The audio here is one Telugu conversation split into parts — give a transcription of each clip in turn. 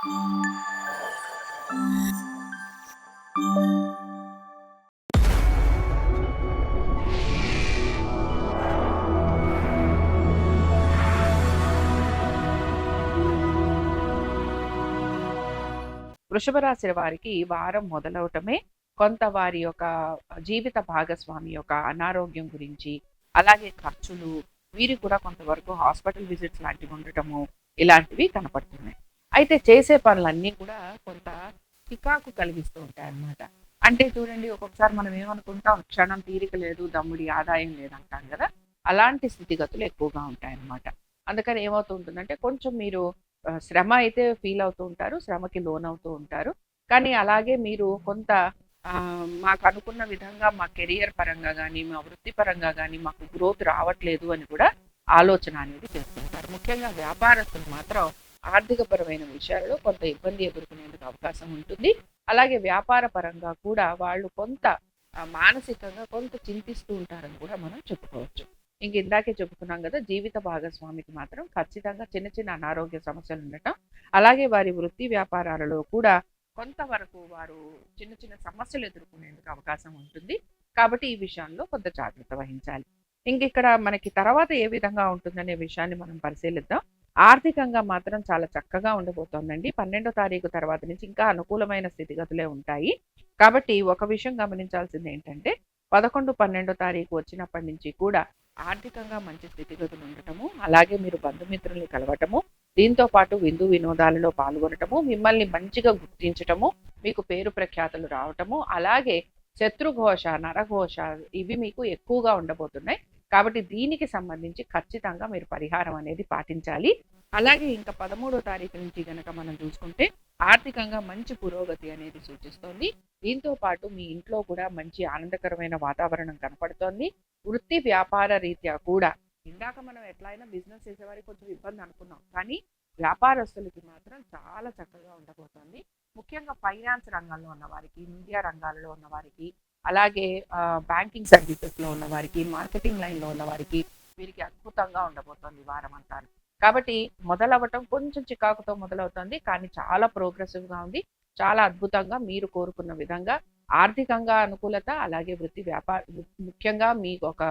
వృషభ రాశి వారికి వారం మొదలవటమే కొంత వారి యొక్క జీవిత భాగస్వామి యొక్క అనారోగ్యం గురించి అలాగే ఖర్చులు వీరికి కూడా కొంతవరకు హాస్పిటల్ విజిట్స్ లాంటివి ఉండటము ఇలాంటివి కనపడుతున్నాయి. అయితే చేసే పనులన్నీ కూడా కొంత చికాకు కలిగిస్తూ ఉంటాయి అన్నమాట అంటే చూడండి ఒక్కొక్కసారి మనం ఏమనుకుంటాం క్షణం తీరిక లేదు దమ్ముడి ఆదాయం లేదంటాం కదా? అలాంటి స్థితిగతులు ఎక్కువగా ఉంటాయన్నమాట. అందుకని ఏమవుతూ ఉంటుందంటే కొంచెం మీరు శ్రమ అయితే ఫీల్ అవుతూ ఉంటారు శ్రమకి లోన్ అవుతూ ఉంటారు. కానీ అలాగే మీరు కొంత మాకు అనుకున్న విధంగా మా కెరియర్ పరంగా కానీ మా వృత్తి పరంగా కానీ మాకు గ్రోత్ రావట్లేదు అని కూడా ఆలోచన అనేది చేస్తుంటారు. ముఖ్యంగా వ్యాపారస్తులు మాత్రం ఆర్థికపరమైన విషయాలలో కొంత ఇబ్బంది ఎదుర్కొనేందుకు అవకాశం ఉంటుంది. అలాగే వ్యాపార పరంగా కూడా వాళ్ళు కొంత మానసికంగా కొంత చింతిస్తూ ఉంటారని కూడా మనం చెప్పుకోవచ్చు. ఇంక ఇందాకే చెప్పుకున్నాం కదా జీవిత భాగస్వామికి మాత్రం ఖచ్చితంగా చిన్న చిన్న అనారోగ్య సమస్యలు ఉండటం అలాగే వారి వృత్తి వ్యాపారాలలో కూడా కొంతవరకు వారు చిన్న చిన్న సమస్యలు ఎదుర్కొనేందుకు అవకాశం ఉంటుంది. కాబట్టి ఈ విషయంలో కొంత జాగ్రత్త వహించాలి. ఇంక ఇక్కడ మనకి తర్వాత ఏ విధంగా ఉంటుందనే విషయాన్ని మనం పరిశీలిద్దాం. ఆర్థికంగా మాత్రం చాలా చక్కగా ఉండబోతోందండి. పన్నెండో తారీఖు తర్వాత నుంచి ఇంకా అనుకూలమైన స్థితిగతులే ఉంటాయి. కాబట్టి ఒక విషయం గమనించాల్సింది ఏంటంటే పదకొండు పన్నెండో తారీఖు వచ్చినప్పటి నుంచి కూడా ఆర్థికంగా మంచి స్థితిగతులు ఉండటము అలాగే మీరు బంధుమిత్రుల్ని కలవటము దీంతో పాటు విందు వినోదాలలో పాల్గొనటము మిమ్మల్ని మంచిగా గుర్తించటము మీకు పేరు ప్రఖ్యాతులు రావటము అలాగే శత్రుఘోష నరఘోష ఇవి మీకు ఎక్కువగా ఉండబోతున్నాయి. కాబట్టి దీనికి సంబంధించి ఖచ్చితంగా మీరు పరిహారం అనేది పాటించాలి. అలాగే ఇంకా పదమూడో తారీఖు నుంచి గనక మనం చూసుకుంటే ఆర్థికంగా మంచి పురోగతి అనేది సూచిస్తోంది. దీంతో పాటు మీ ఇంట్లో కూడా మంచి ఆనందకరమైన వాతావరణం కనపడుతోంది. వృత్తి వ్యాపార రీత్యా కూడా ఇందాక మనం ఎట్లయినా బిజినెస్ చేసేవారికి కొంచెం ఇబ్బంది అనుకున్నాం. కానీ వ్యాపారస్తులకి మాత్రం చాలా చక్కగా ఉండబోతోంది. ముఖ్యంగా ఫైనాన్స్ రంగంలో ఉన్న వారికి మీడియా రంగాలలో ఉన్న వారికి అలాగే బ్యాంకింగ్ సర్వీసెస్లో ఉన్న వారికి మార్కెటింగ్ లైన్లో ఉన్న వారికి వీరికి అద్భుతంగా ఉండబోతోంది వారం అంతా కాబట్టి మొదలవ్వటం కొంచెం చికాకుతో మొదలవుతుంది కానీ చాలా progressive గా ఉంది. చాలా అద్భుతంగా మీరు కోరుకున్న విధంగా ఆర్థికంగా అనుకూలత అలాగే వృత్తి వ్యాపార ముఖ్యంగా మీకు ఒక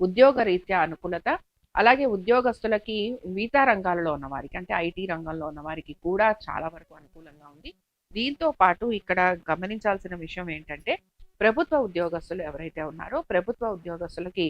ఉద్యోగ రీత్యా అనుకూలత అలాగే ఉద్యోగస్తులకి మిగతా రంగాలలో ఉన్న వారికి అంటే ఐటీ రంగంలో ఉన్న వారికి కూడా చాలా వరకు అనుకూలంగా ఉంది. దీంతో పాటు ఇక్కడ గమనించాల్సిన విషయం ఏంటంటే ప్రభుత్వ ఉద్యోగస్తులు ఎవరైతే ఉన్నారో ప్రభుత్వ ఉద్యోగస్తులకి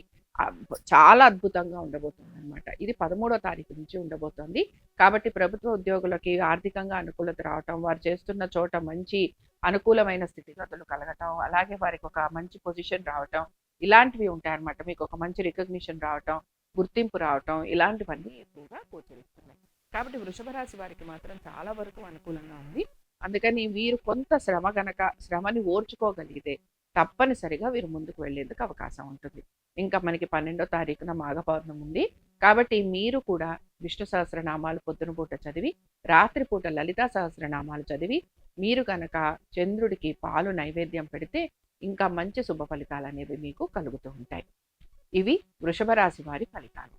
చాలా అద్భుతంగా ఉండబోతుంది అనమాట ఇది పదమూడో తారీఖు నుంచి ఉండబోతోంది. కాబట్టి ప్రభుత్వ ఉద్యోగులకి ఆర్థికంగా అనుకూలత రావటం వారు చేస్తున్న చోట మంచి అనుకూలమైన స్థితిగతులు కలగటం అలాగే వారికి ఒక మంచి పొజిషన్ రావటం ఇలాంటివి ఉంటాయన్నమాట. మీకు ఒక మంచి రికగ్నిషన్ రావటం గుర్తింపు రావటం ఇలాంటివన్నీ ఎక్కువగా గోచరిస్తున్నాయి. కాబట్టి వృషభ రాశి వారికి మాత్రం చాలా వరకు అనుకూలంగా ఉంది. అందుకని వీరు కొంత శ్రమ గనక శ్రమని ఓర్చుకోగలిగితే తప్పనిసరిగా వీరు ముందుకు వెళ్ళేందుకు అవకాశం ఉంటుంది. ఇంకా మనకి పన్నెండో తారీఖున మాఘ పౌర్ణమి ఉంది. కాబట్టి మీరు కూడా విష్ణు సహస్రనామాలు పొద్దున పూట చదివి రాత్రిపూట లలితా సహస్రనామాలు చదివి మీరు కనుక చంద్రుడికి పాలు నైవేద్యం పెడితే ఇంకా మంచి శుభ ఫలితాలు అనేవి మీకు కలుగుతూ ఉంటాయి. ఇవి వృషభ రాశి వారి ఫలితాలు.